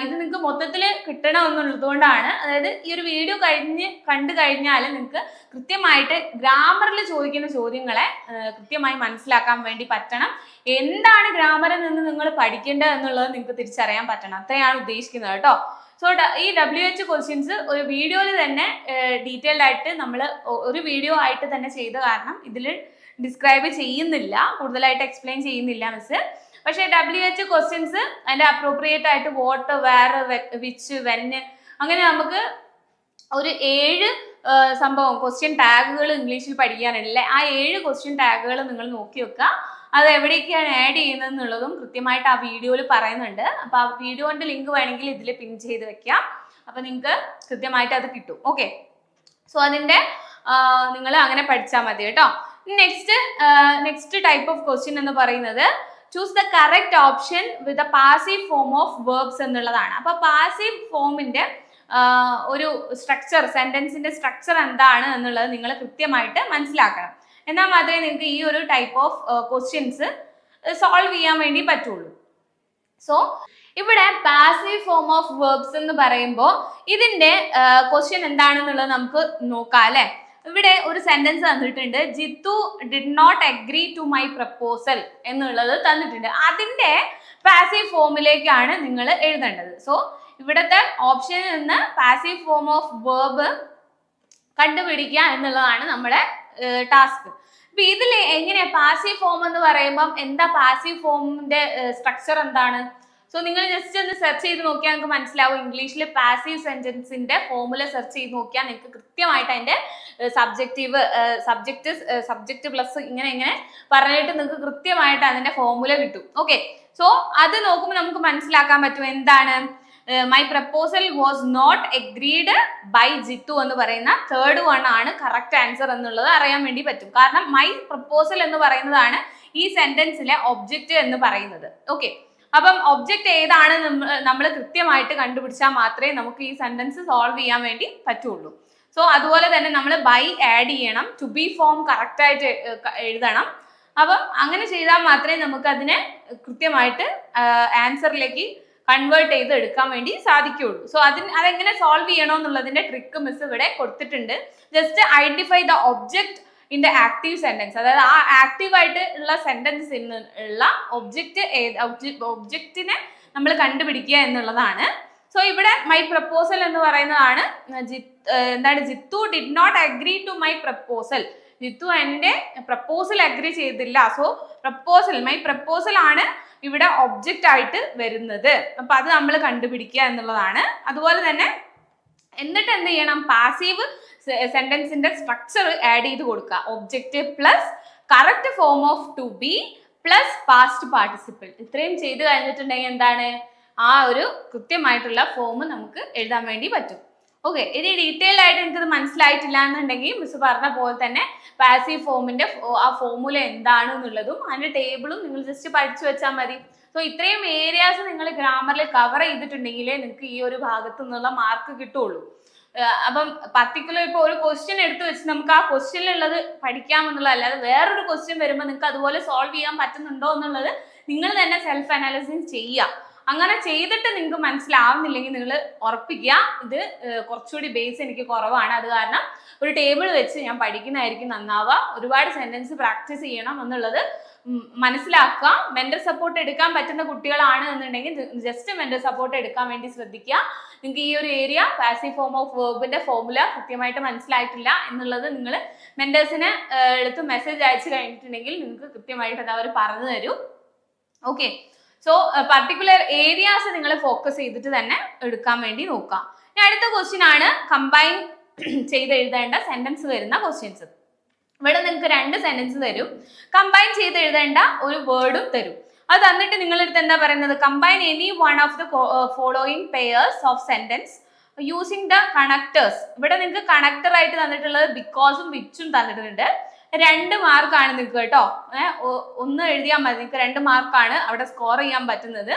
ഇത് നിങ്ങൾക്ക് മൊത്തത്തിൽ കിട്ടണമെന്നുള്ളതുകൊണ്ടാണ് അതായത് ഈ ഒരു വീഡിയോ കഴിഞ്ഞ് കണ്ടു കഴിഞ്ഞാൽ നിങ്ങൾക്ക് കൃത്യമായിട്ട് ഗ്രാമറിൽ ചോദിക്കുന്ന ചോദ്യങ്ങളെ കൃത്യമായി മനസ്സിലാക്കാൻ വേണ്ടി പറ്റണം. എന്താണ് ഗ്രാമറിൽ നിന്ന് നിങ്ങൾ പഠിക്കേണ്ടത് എന്നുള്ളത് നിങ്ങൾക്ക് തിരിച്ചറിയാൻ പറ്റണം. അത്രയാണ് ഉദ്ദേശിക്കുന്നത് കേട്ടോ. സോ ഈ ഡബ്ല്യു എച്ച് ക്വസ്റ്റ്യൻസ് ഒരു വീഡിയോയിൽ തന്നെ ഡീറ്റെയിൽഡ് ആയിട്ട് നമ്മൾ ഒരു വീഡിയോ ആയിട്ട് തന്നെ ചെയ്ത കാരണം ഇതിൽ ഡിസ്ക്രൈബ് ചെയ്യുന്നില്ല. കൂടുതലായിട്ട് എക്സ്പ്ലെയിൻ ചെയ്യുന്നില്ല മിസ് പക്ഷെ ഡബ്ല്യു എച്ച് ക്വസ്റ്റ്യൻസ് അതിന്റെ അപ്രോപ്രിയേറ്റ് ആയിട്ട് വോട്ട് വേർ വിച്ച് വെന്ന് അങ്ങനെ നമുക്ക് ഒരു ഏഴ് സംഭവം ക്വസ്റ്റ്യൻ ടാഗുകൾ ഇംഗ്ലീഷിൽ പഠിക്കാനല്ലേ ആ ഏഴ് ക്വസ്റ്റ്യൻ ടാഗുകൾ നിങ്ങൾ നോക്കി വെക്കുക. അത് എവിടേക്കാണ് ആഡ് ചെയ്യുന്നത് എന്നുള്ളതും കൃത്യമായിട്ട് ആ വീഡിയോയിൽ പറയുന്നുണ്ട്. അപ്പോൾ ആ വീഡിയോന്റെ ലിങ്ക് വേണമെങ്കിൽ ഇതിൽ പിൻ ചെയ്ത് വെക്കാം. അപ്പോൾ നിങ്ങൾക്ക് കൃത്യമായിട്ട് അത് കിട്ടും. ഓക്കെ സോ അതിന്റെ നിങ്ങൾ അങ്ങനെ പഠിച്ചാൽ മതി കേട്ടോ. Next next type of question എന്ന് പറയുന്നത് choose the correct option with a passive form of verbs എന്നുള്ളതാണ്. അപ്പോൾ പാസീവ് ഫോമിന്റെ ഒരു സ്ട്രക്ചർ സെന്റൻസിന്റെ സ്ട്രക്ചർ എന്താണ് എന്നുള്ളത് നിങ്ങൾ കൃത്യമായിട്ട് മനസ്സിലാക്കണം. എന്നാൽ മാത്രമേ നിങ്ങൾക്ക് ഈ ഒരു ടൈപ്പ് ഓഫ് ക്വസ്റ്റ്യൻസ് സോൾവ് ചെയ്യാൻ വേണ്ടി പറ്റുള്ളൂ. സോ ഇവിടെ പാസീവ് ഫോം ഓഫ് വേർബ്സ് എന്ന് പറയുമ്പോൾ ഇതിന്റെ ക്വസ്റ്റ്യൻ എന്താണെന്നുള്ളത് നമുക്ക് നോക്കാം അല്ലെ? ഇവിടെ ഒരു സെന്റൻസ് തന്നിട്ടുണ്ട്. Jithu did not agree to my proposal എന്നുള്ളത് തന്നിട്ടുണ്ട്. അതിന്റെ പാസീവ് ഫോമിലേക്കാണ് നിങ്ങൾ എഴുതേണ്ടത്. സോ ഇവിടുത്തെ ഓപ്ഷനിൽ നിന്ന് പാസീവ് ഫോം ഓഫ് വേർബ് കണ്ടുപിടിക്കുക എന്നുള്ളതാണ് നമ്മുടെ ടാസ്ക് അപ്പൊ ഇതിൽ എങ്ങനെയാ പാസീവ് ഫോം എന്ന് പറയുമ്പം എന്താ പാസീവ് ഫോമിന്റെ സ്ട്രക്ചർ എന്താണ്? സോ നിങ്ങൾ ജസ്റ്റ് ഒന്ന് സെർച്ച് ചെയ്ത് നോക്കിയാൽ നിങ്ങൾക്ക് മനസ്സിലാവും. ഇംഗ്ലീഷിൽ പാസീവ് സെന്റൻസിന്റെ ഫോമുല സെർച്ച് ചെയ്ത് നോക്കിയാൽ നിങ്ങൾക്ക് കൃത്യമായിട്ട് അതിന്റെ സബ്ജക്റ്റീവ് സബ്ജക്റ്റ് സബ്ജക്റ്റ് പ്ലസ് ഇങ്ങനെ ഇങ്ങനെ പറഞ്ഞിട്ട് നിങ്ങൾക്ക് കൃത്യമായിട്ട് അതിന്റെ ഫോമുല കിട്ടും. ഓക്കെ സോ അത് നോക്കുമ്പോൾ നമുക്ക് മനസ്സിലാക്കാൻ പറ്റും എന്താണ്? My proposal was not agreed by Jithu എന്ന് പറയുന്ന തേർഡ് വൺ ആണ് കറക്റ്റ് ആൻസർ എന്നുള്ളത് അറിയാൻ വേണ്ടി പറ്റും. കാരണം മൈ പ്രപ്പോസൽ എന്ന് പറയുന്നതാണ് ഈ സെന്റൻസിലെ ഒബ്ജക്റ്റ് എന്ന് പറയുന്നത്. ഓക്കെ അപ്പം ഒബ്ജക്റ്റ് ഏതാണ് നമ്മൾ കൃത്യമായിട്ട് കണ്ടുപിടിച്ചാൽ മാത്രമേ നമുക്ക് ഈ സെന്റൻസ് സോൾവ് ചെയ്യാൻ വേണ്ടി പറ്റുള്ളൂ. സോ അതുപോലെ തന്നെ നമ്മൾ ബൈ ആഡ് ചെയ്യണം. ടു ബി ഫോം കറക്റ്റായിട്ട് എഴുതണം. അപ്പം അങ്ങനെ ചെയ്താൽ മാത്രമേ നമുക്ക് അതിനെ കൃത്യമായിട്ട് ആൻസറിലേക്ക് കൺവേർട്ട് ചെയ്ത് എടുക്കാൻ വേണ്ടി സാധിക്കുകയുള്ളൂ. സോ അതിന് അതെങ്ങനെ സോൾവ് ചെയ്യണം എന്നുള്ളതിന്റെ ട്രിക്ക് മിസ് ഇവിടെ കൊടുത്തിട്ടുണ്ട്. Just identify the object in the active sentence അതായത് ആ ആക്റ്റീവ് ആയിട്ട് ഉള്ള സെന്റൻസിൽ ഉള്ള ഒബ്ജക്റ്റ് ഒബ്ജക്റ്റിനെ നമ്മൾ കണ്ടുപിടിക്കുക എന്നുള്ളതാണ്. സോ ഇവിടെ മൈ പ്രപ്പോസൽ എന്ന് പറയുന്നതാണ് എന്താണ് Jithu did not agree to my proposal Jithu എന്റെ പ്രപ്പോസൽ അഗ്രി ചെയ്തില്ല. സോ പ്രപ്പോസൽ മൈ പ്രപ്പോസൽ ആണ് ഇവിടെ ഒബ്ജക്റ്റ് ആയിട്ട് വരുന്നത്. അപ്പൊ അത് നമ്മൾ കണ്ടുപിടിക്കുക എന്നുള്ളതാണ്. അതുപോലെ തന്നെ എന്നിട്ട് എന്ത് ചെയ്യണം? പാസീവ് സെന്റൻസിന്റെ സ്ട്രക്ചർ ആഡ് ചെയ്ത് കൊടുക്കുക. Object plus correct form of to be plus past participle ഇത്രയും ചെയ്ത് കഴിഞ്ഞിട്ടുണ്ടെങ്കിൽ എന്താണ്? ആ ഒരു കൃത്യമായിട്ടുള്ള ഫോം നമുക്ക് എഴുതാൻ വേണ്ടി പറ്റും. ഓക്കെ ഇനി ഡീറ്റെയിൽ ആയിട്ട് എനിക്കത് മനസ്സിലായിട്ടില്ല എന്നുണ്ടെങ്കിൽ മിസ് പറഞ്ഞ പോലെ തന്നെ പാസീവ് ഫോമിന്റെ ആ ഫോമുല എന്താണ് എന്നുള്ളതും അതിന്റെ ടേബിളും നിങ്ങൾ ജസ്റ്റ് പഠിച്ചു വെച്ചാൽ മതി. സോ ഇത്രയും ഏരിയാസ് നിങ്ങൾ ഗ്രാമറിൽ കവർ ചെയ്തിട്ടുണ്ടെങ്കിലേ നിങ്ങൾക്ക് ഈ ഒരു ഭാഗത്തു നിന്നുള്ള മാർക്ക് കിട്ടുള്ളൂ അപ്പം പർട്ടിക്കുലർ ഇപ്പോൾ ഒരു ക്വസ്റ്റ്യൻ എടുത്തു വെച്ച് നമുക്ക് ആ ക്വസ്റ്റ്യനിലുള്ളത് പഠിക്കാമെന്നുള്ള അല്ലാതെ വേറൊരു ക്വസ്റ്റ്യൻ വരുമ്പോൾ നിങ്ങൾക്ക് അതുപോലെ സോൾവ് ചെയ്യാൻ പറ്റുന്നുണ്ടോ എന്നുള്ളത് നിങ്ങൾ തന്നെ സെൽഫ് അനാലിസിസ് ചെയ്യുക അങ്ങനെ ചെയ്തിട്ട് നിങ്ങൾക്ക് മനസ്സിലാവുന്നില്ലെങ്കിൽ നിങ്ങൾ ഉറപ്പിക്കുക. ഇത് കുറച്ചുകൂടി ബേസ് എനിക്ക് കുറവാണ്. അത് കാരണം ഒരു ടേബിൾ വെച്ച് ഞാൻ പഠിക്കുന്നതായിരിക്കും നന്നാവുക. ഒരുപാട് സെന്റൻസ് പ്രാക്ടീസ് ചെയ്യണം എന്നുള്ളത് മനസ്സിലാക്കുക. മെന്റൽ സപ്പോർട്ട് എടുക്കാൻ പറ്റുന്ന കുട്ടികളാണ് എന്നുണ്ടെങ്കിൽ ജസ്റ്റ് മെന്റൽ സപ്പോർട്ട് എടുക്കാൻ വേണ്ടി ശ്രദ്ധിക്കുക. നിങ്ങൾക്ക് ഈ ഒരു ഏരിയ പാസീവ് ഫോം ഓഫ് വേർബിന്റെ ഫോമുല കൃത്യമായിട്ട് മനസ്സിലായിട്ടില്ല എന്നുള്ളത് നിങ്ങൾ മെന്റേഴ്സിന് എടുത്ത് മെസ്സേജ് അയച്ചു കഴിഞ്ഞിട്ടുണ്ടെങ്കിൽ നിങ്ങൾക്ക് കൃത്യമായിട്ട് അത് അവർ പറഞ്ഞു തരൂ. ഓക്കെ സോ പർട്ടിക്കുലർ ഏരിയാസ് നിങ്ങൾ ഫോക്കസ് ചെയ്തിട്ട് തന്നെ എടുക്കാൻ വേണ്ടി നോക്കാം ഇനി അടുത്ത ക്വസ്റ്റ്യൻ ആണ് കമ്പൈൻ ചെയ്ത് എഴുതേണ്ട സെന്റൻസ് വരുന്ന ക്വസ്റ്റ്യൻസ് ഇവിടെ നിങ്ങൾക്ക് രണ്ട് സെന്റൻസ് തരും. കമ്പൈൻ ചെയ്ത് എഴുതേണ്ട ഒരു വേർഡും തരും. അത് തന്നിട്ട് നിങ്ങളെടുത്ത് എന്താ പറയുന്നത്? Combine any one of the following pairs of sentence using the connectors ഇവിടെ നിങ്ങൾക്ക് കണക്ടർ ആയിട്ട് തന്നിട്ടുള്ളത് ബിക്കോസും വിച്ചും തന്നിട്ടുണ്ട്. രണ്ട് മാർക്കാണ് നിങ്ങൾക്ക് കേട്ടോ. ഒന്ന് എഴുതിയാൽ മതി. നിങ്ങൾക്ക് രണ്ട് മാർക്കാണ് അവിടെ സ്കോർ ചെയ്യാൻ പറ്റുന്നത്.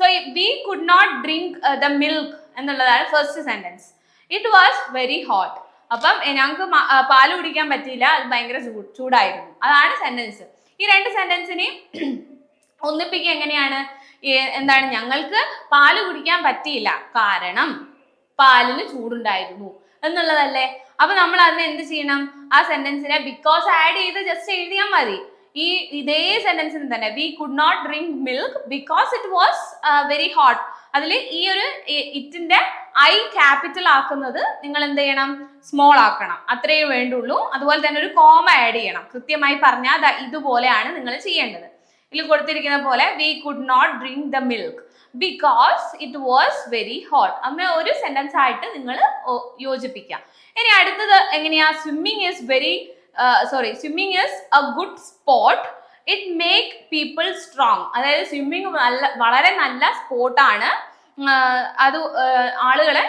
So we could not drink the milk എന്നുള്ളതാണ് first sentence it was very hot അപ്പം ഞങ്ങൾക്ക് പാൽ കുടിക്കാൻ പറ്റിയില്ല. അത് ഭയങ്കര ചൂടായിരുന്നു. അതാണ് സെന്റൻസ് ഈ രണ്ട് സെന്റൻസിനെയും ഒന്നിപ്പിക്കുക എങ്ങനെയാണ്? എന്താണ്? ഞങ്ങൾക്ക് പാൽ കുടിക്കാൻ പറ്റിയില്ല. കാരണം പാലിന് ചൂടുണ്ടായിരുന്നു. എന്നുള്ളതല്ലേ? അപ്പൊ നമ്മൾ അതിന് എന്ത് ചെയ്യണം? ആ സെന്റൻസിനെ ബിക്കോസ് ആഡ് ചെയ്ത് ജസ്റ്റ് എഴുതിയാൽ മതി. ഈ ഇതേ സെന്റൻസിന് തന്നെ we could not drink milk because it was very hot അതിൽ ഈ ഒരു ഇറ്റിന്റെ ഐ ക്യാപിറ്റൽ ആക്കുന്നത് നിങ്ങൾ എന്ത് ചെയ്യണം? സ്മോൾ ആക്കണം. അത്രയേ വേണ്ടുള്ളൂ. അതുപോലെ തന്നെ ഒരു കോമ ആഡ് ചെയ്യണം. കൃത്യമായി പറഞ്ഞാൽ ഇതുപോലെയാണ് നിങ്ങൾ ചെയ്യേണ്ടത്. ഇതിൽ കൊടുത്തിരിക്കുന്ന പോലെ we could not drink the milk because it was very hot അങ്ങനെ ഒരു സെന്റൻസ് ആയിട്ട് നിങ്ങൾ യോജിപ്പിക്കുക ഇനി അടുത്തത് എങ്ങനെയാ? Swimming is very sorry swimming is a good spot it make people strong അതായത് സ്വിമ്മിങ് നല്ല വളരെ നല്ല സ്പോട്ടാണ് അത് ആളുകളെ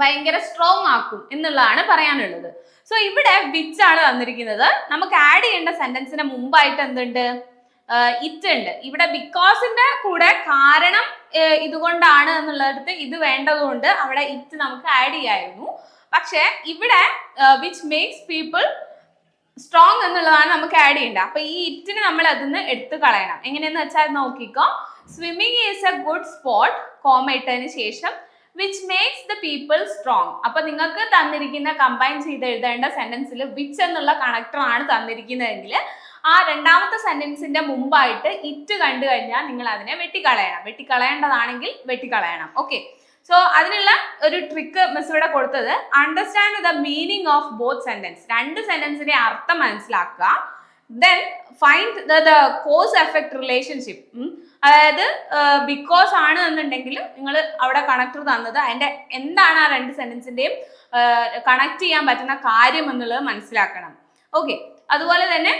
ഭയങ്കര സ്ട്രോങ് ആക്കും എന്നുള്ളതാണ് പറയാനുള്ളത്. സോ ഇവിടെ വിച്ച് ആണ് തന്നിരിക്കുന്നത്? നമുക്ക് ആഡ് ചെയ്യേണ്ട സെന്റൻസിന് മുമ്പായിട്ട് എന്തുണ്ട്? ഇറ്റ് ഉണ്ട് ഇവിടെ ബിക്കോസിന്റെ കൂടെ കാരണം ഇതുകൊണ്ടാണ് എന്നുള്ളിടത്ത് ഇത് വേണ്ടതുകൊണ്ട് അവിടെ ഇറ്റ് നമുക്ക് ആഡ് ചെയ്യായിരുന്നു. പക്ഷെ ഇവിടെ വിച്ച് മേക്സ് പീപ്പിൾ സ്ട്രോങ് എന്നുള്ളതാണ് നമുക്ക് ആഡ് ചെയ്യേണ്ടത്. അപ്പൊ ഈ ഇറ്റിന് നമ്മൾ അതിന്ന് എടുത്തു കളയണം. എങ്ങനെയെന്ന് വെച്ചാൽ നോക്കിക്കോ. Swimming is a good spot comma ഇട്ടതിന് ശേഷം which makes the people strong അപ്പൊ നിങ്ങൾക്ക് തന്നിരിക്കുന്ന കമ്പൈൻ ചെയ്ത് എഴുതേണ്ട സെന്റൻസിൽ വിച്ച് എന്നുള്ള കണക്ടർ ആണ് തന്നിരിക്കുന്നതെങ്കിൽ ആ രണ്ടാമത്തെ സെന്റൻസിന്റെ മുമ്പായിട്ട് ഇറ്റ് കണ്ടു കഴിഞ്ഞാൽ നിങ്ങൾ അതിനെ വെട്ടിക്കളയണം. വെട്ടിക്കളയേണ്ടതാണെങ്കിൽ വെട്ടിക്കളയണം. ഓക്കെ സോ അതിനുള്ള ഒരു ട്രിക്ക് മിസ് ഇവിടെ കൊടുത്തത് understand the meaning of both sentence രണ്ട് സെന്റൻസിന്റെ അർത്ഥം മനസ്സിലാക്കുക. Then find the cause effect relationship അതായത് ബിക്കോസ് ആണ് എന്നുണ്ടെങ്കിലും നിങ്ങൾ അവിടെ കണക്ടർ തന്നത് അതിന്റെ എന്താണ് ആ രണ്ട് സെന്റൻസിന്റെയും കണക്ട് ചെയ്യാൻ പറ്റുന്ന കാര്യം എന്നുള്ളത് മനസ്സിലാക്കണം. ഓക്കെ അതുപോലെ തന്നെ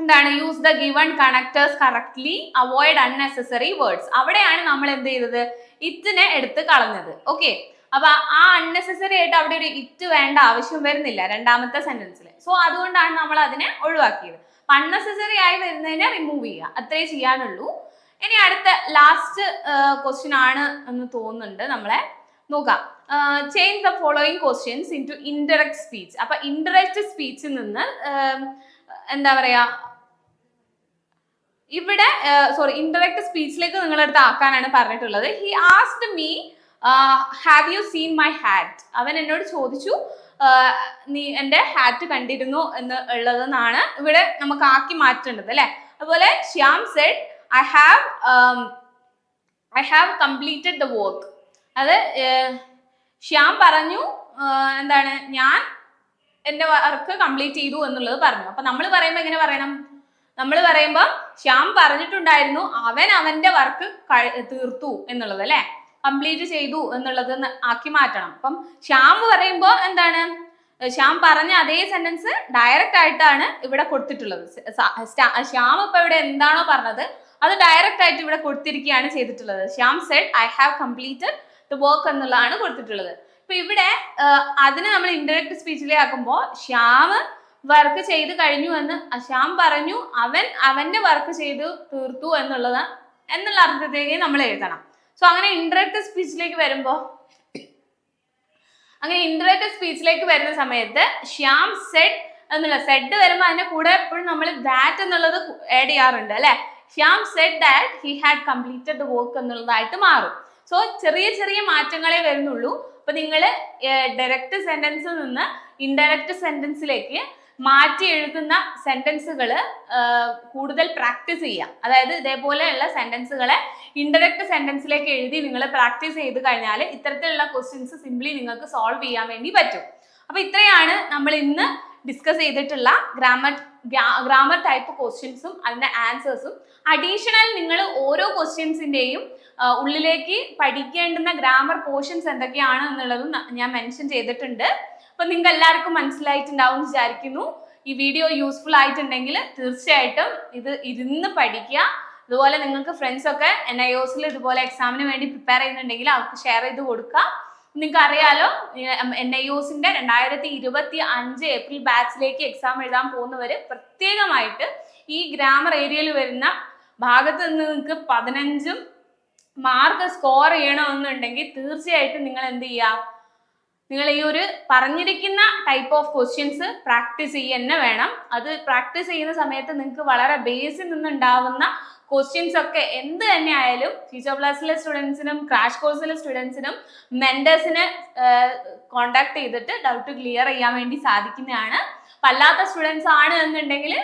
എന്താണ്? Use the given connectors correctly avoid unnecessary words അവിടെയാണ് നമ്മൾ എന്ത് ചെയ്തത്? ഇറ്റിനെ എടുത്ത് കളഞ്ഞത്. ഓക്കെ അപ്പൊ ആ അൺനെസസറി ആയിട്ട് അവിടെ ഒരു ഇറ്റ് വേണ്ട ആവശ്യം വരുന്നില്ല രണ്ടാമത്തെ സെന്റൻസിൽ സോ അതുകൊണ്ടാണ് നമ്മൾ അതിനെ ഒഴിവാക്കിയത്. അൺനെസസറി ആയി വരുന്നതിനെ റിമൂവ് ചെയ്യുക. അത്രേ ചെയ്യാനുള്ളൂ. ഇനി അടുത്ത ലാസ്റ്റ് ക്വസ്റ്റ്യൻ ആണ് എന്ന് തോന്നുന്നുണ്ട്. നമ്മളെ നോക്കാം. Change the following questions into indirect speech അപ്പൊ ഇൻഡയറക്റ്റ് സ്പീച്ചിൽ നിന്ന് എന്താ ഇവിടെ സോറി ഇൻഡയറക്റ്റ് സ്പീച്ചിലേക്ക് നിങ്ങളെടുത്ത് ആക്കാനാണ് പറഞ്ഞിട്ടുള്ളത്. He asked me have you seen my hat അവൻ എന്നോട് ചോദിച്ചു നീ എന്റെ ഹാറ്റ് കണ്ടിരുന്നു എന്ന് ഉള്ളതെന്നാണ് ഇവിടെ നമുക്ക് ആക്കി മാറ്റേണ്ടത് അല്ലേ? അതുപോലെ Shyam said I have I have completed the work അത് ശ്യാം പറഞ്ഞു എന്താണ് ഞാൻ എന്റെ വർക്ക് കംപ്ലീറ്റ് ചെയ്തു എന്നുള്ളത് പറഞ്ഞു. അപ്പൊ നമ്മൾ പറയുമ്പോൾ എങ്ങനെ പറയണം? നമ്മൾ പറയുമ്പോൾ ശ്യാം പറഞ്ഞിട്ടുണ്ടായിരുന്നു അവൻ അവന്റെ വർക്ക് തീർത്തു എന്നുള്ളത് അല്ലെ? കംപ്ലീറ്റ് ചെയ്തു എന്നുള്ളത് ആക്കി മാറ്റണം. അപ്പം ശ്യാം പറയുമ്പോൾ എന്താണ്? ശ്യാം പറഞ്ഞ അതേ സെന്റൻസ് ഡയറക്റ്റ് ആയിട്ടാണ് ഇവിടെ കൊടുത്തിട്ടുള്ളത്. ശ്യാം ഇപ്പൊ ഇവിടെ എന്താണോ പറഞ്ഞത് അത് ഡയറക്റ്റ് ആയിട്ട് ഇവിടെ കൊടുത്തിരിക്കുകയാണ് ചെയ്തിട്ടുള്ളത്. Shyam said I have completed the work എന്നുള്ളതാണ് കൊടുത്തിട്ടുള്ളത്. ഇപ്പൊ ഇവിടെ അതിന് നമ്മൾ സ്പീച്ചിലേ സ്പീച്ചിലാക്കുമ്പോൾ ശ്യാം വർക്ക് ചെയ്ത് കഴിഞ്ഞു എന്ന് ശ്യാം പറഞ്ഞു അവൻ അവന്റെ വർക്ക് ചെയ്ത് തീർത്തു എന്നുള്ളത് എന്നുള്ള അർത്ഥത്തിലേക്ക് നമ്മൾ എഴുതണം. സോ അങ്ങനെ ഇൻഡയറക്ട് സ്പീച്ചിലേക്ക് വരുമ്പോൾ അങ്ങനെ ഇൻഡയറക്ട് സ്പീച്ചിലേക്ക് വരുന്ന സമയത്ത് ശ്യാം സെഡ് എന്നുള്ള സെഡ് വരുമ്പോൾ അതിന്റെ കൂടെ എപ്പോഴും നമ്മൾ ദാറ്റ് എന്നുള്ളത് ആഡ് ചെയ്യാറുണ്ട് അല്ലെ? Shyam said that he had completed the work എന്നുള്ളതായിട്ട് മാറും. സോ ചെറിയ ചെറിയ മാറ്റങ്ങളെ വരുന്നുള്ളൂ. അപ്പൊ നിങ്ങൾ ഡയറക്റ്റ് സെന്റൻസിൽ നിന്ന് ഇൻഡയറക്റ്റ് സെന്റൻസിലേക്ക് മാറ്റി എഴുതുന്ന സെന്റൻസുകൾ കൂടുതൽ പ്രാക്ടീസ് ചെയ്യാം. അതായത് ഇതേപോലെയുള്ള സെന്റൻസുകളെ ഇൻഡയറക്റ്റ് സെന്റൻസിലേക്ക് എഴുതി നിങ്ങൾ പ്രാക്ടീസ് ചെയ്ത് കഴിഞ്ഞാൽ ഇത്തരത്തിലുള്ള ക്വസ്റ്റ്യൻസ് സിംപ്ലി നിങ്ങൾക്ക് സോൾവ് ചെയ്യാൻ വേണ്ടി പറ്റും. അപ്പൊ ഇത്രയാണ് നമ്മൾ ഇന്ന് ഡിസ്കസ് ചെയ്തിട്ടുള്ള ഗ്രാമർ ഗ്രാമർ ടൈപ്പ് ക്വസ്റ്റ്യൻസും അതിന്റെ ആൻസേഴ്സും അഡീഷണൽ നിങ്ങൾ ഓരോ ക്വസ്റ്റ്യൻസിന്റെയും ഉള്ളിലേക്ക് പഠിക്കേണ്ടുന്ന ഗ്രാമർ പോർഷൻസ് എന്തൊക്കെയാണ് എന്നുള്ളതും ഞാൻ മെൻഷൻ ചെയ്തിട്ടുണ്ട്. അപ്പൊ നിങ്ങൾക്ക് എല്ലാവർക്കും മനസ്സിലായിട്ടുണ്ടാവും വിചാരിക്കുന്നു. ഈ വീഡിയോ യൂസ്ഫുൾ ആയിട്ടുണ്ടെങ്കിൽ തീർച്ചയായിട്ടും ഇത് ഇരുന്ന് പഠിക്കുക. അതുപോലെ നിങ്ങൾക്ക് ഫ്രണ്ട്സ് ഒക്കെ എൻ ഐ ഒസിൽ ഇതുപോലെ എക്സാമിന് വേണ്ടി പ്രിപ്പയർ ചെയ്യുന്നുണ്ടെങ്കിൽ അവർക്ക് ഷെയർ ചെയ്ത് കൊടുക്കുക. നിങ്ങൾക്ക് അറിയാലോ എൻ ഐ ഒസിന്റെ രണ്ടായിരത്തി ഇരുപത്തി അഞ്ച് ഏപ്രിൽ ബാച്ചിലേക്ക് എക്സാം എഴുതാൻ പോകുന്നവർ പ്രത്യേകമായിട്ട് ഈ ഗ്രാമർ ഏരിയയിൽ വരുന്ന ഭാഗത്ത് നിന്ന് നിങ്ങൾക്ക് പതിനഞ്ചും മാർക്ക് സ്കോർ ചെയ്യണമെന്നുണ്ടെങ്കിൽ തീർച്ചയായിട്ടും നിങ്ങൾ എന്ത് ചെയ്യുക? നിങ്ങൾ ഈ ഒരു പറഞ്ഞിരിക്കുന്ന ടൈപ്പ് ഓഫ് ക്വസ്റ്റ്യൻസ് പ്രാക്ടീസ് ചെയ്യുക വേണം. അത് പ്രാക്ടീസ് ചെയ്യുന്ന സമയത്ത് നിങ്ങൾക്ക് വളരെ ബേസിൽ നിന്നുണ്ടാവുന്ന ക്വസ്റ്റ്യൻസ് ഒക്കെ എന്ത് തന്നെ ആയാലും ടീച്ചർ പ്ലസിലെ സ്റ്റുഡൻസിനും ക്രാഷ് കോഴ്സിലെ സ്റ്റുഡൻസിനും മെന്റേഴ്സിനെ കോണ്ടാക്ട് ചെയ്തിട്ട് ഡൗട്ട് ക്ലിയർ ചെയ്യാൻ വേണ്ടി സാധിക്കുന്നതാണ്. അപ്പം അല്ലാത്ത സ്റ്റുഡൻസ് ആണ് എന്നുണ്ടെങ്കിൽ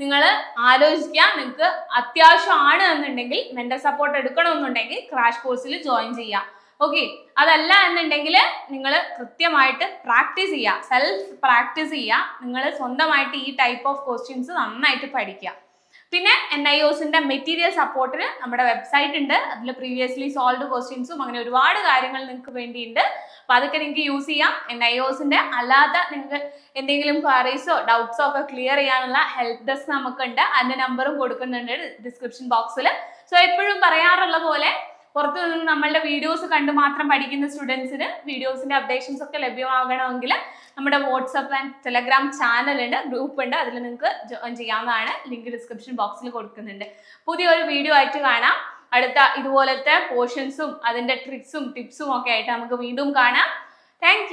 നിങ്ങൾ ആലോചിക്കുക. നിങ്ങൾക്ക് അത്യാവശ്യമാണ് എന്നുണ്ടെങ്കിൽ മെന്റൽ സപ്പോർട്ട് എടുക്കണമെന്നുണ്ടെങ്കിൽ ക്രാഷ് കോഴ്സിൽ ജോയിൻ ചെയ്യാം ഓക്കെ അതല്ല എന്നുണ്ടെങ്കിൽ നിങ്ങൾ കൃത്യമായിട്ട് പ്രാക്ടീസ് ചെയ്യുക. സെൽഫ് പ്രാക്ടീസ് ചെയ്യുക. നിങ്ങൾ സ്വന്തമായിട്ട് ഈ ടൈപ്പ് ഓഫ് ക്വസ്റ്റ്യൻസ് നന്നായിട്ട് പഠിക്കുക. പിന്നെ എൻ ഐ ഒസിന്റെ മെറ്റീരിയൽ സപ്പോർട്ടിന് നമ്മുടെ വെബ്സൈറ്റ് ഉണ്ട്. അതിൽ പ്രീവിയസ്ലി സോൾവ് ക്വസ്റ്റ്യൻസും അങ്ങനെ ഒരുപാട് കാര്യങ്ങൾ നിങ്ങൾക്ക് വേണ്ടിയുണ്ട്. അപ്പൊ അതൊക്കെ നിങ്ങൾക്ക് യൂസ് ചെയ്യാം. എൻ ഐ ഒസിന്റെ അല്ലാതെ നിങ്ങൾക്ക് എന്തെങ്കിലും ക്വയറീസോ ഡൗട്ട്സോ ഒക്കെ ക്ലിയർ ചെയ്യാനുള്ള ഹെൽപ്പ് ഡെസ്ക് നമുക്കുണ്ട്. അതിന്റെ നമ്പറും കൊടുക്കുന്നുണ്ട് ഡിസ്ക്രിപ്ഷൻ ബോക്സിൽ സോ എപ്പോഴും പറയാറുള്ള പോലെ പുറത്തു നിന്ന് നമ്മളുടെ വീഡിയോസ് കണ്ട് മാത്രം പഠിക്കുന്ന സ്റ്റുഡൻസിന് വീഡിയോസിന്റെ അപ്ഡേഷൻസ് ഒക്കെ ലഭ്യമാകണമെങ്കിൽ നമ്മുടെ വാട്സപ്പ് ആൻഡ് ടെലഗ്രാം ചാനൽ ഉണ്ട് ഗ്രൂപ്പ് ഉണ്ട്. അതിൽ നിങ്ങൾക്ക് ജോയിൻ ചെയ്യാവുന്നതാണ്. ലിങ്ക് ഡിസ്ക്രിപ്ഷൻ ബോക്സിൽ കൊടുക്കുന്നുണ്ട്. പുതിയൊരു വീഡിയോ ആയിട്ട് കാണാം. അടുത്ത ഇതുപോലത്തെ പോർഷൻസും അതിന്റെ ട്രിക്സും ടിപ്സും ഒക്കെ ആയിട്ട് നമുക്ക് വീണ്ടും കാണാം. താങ്ക്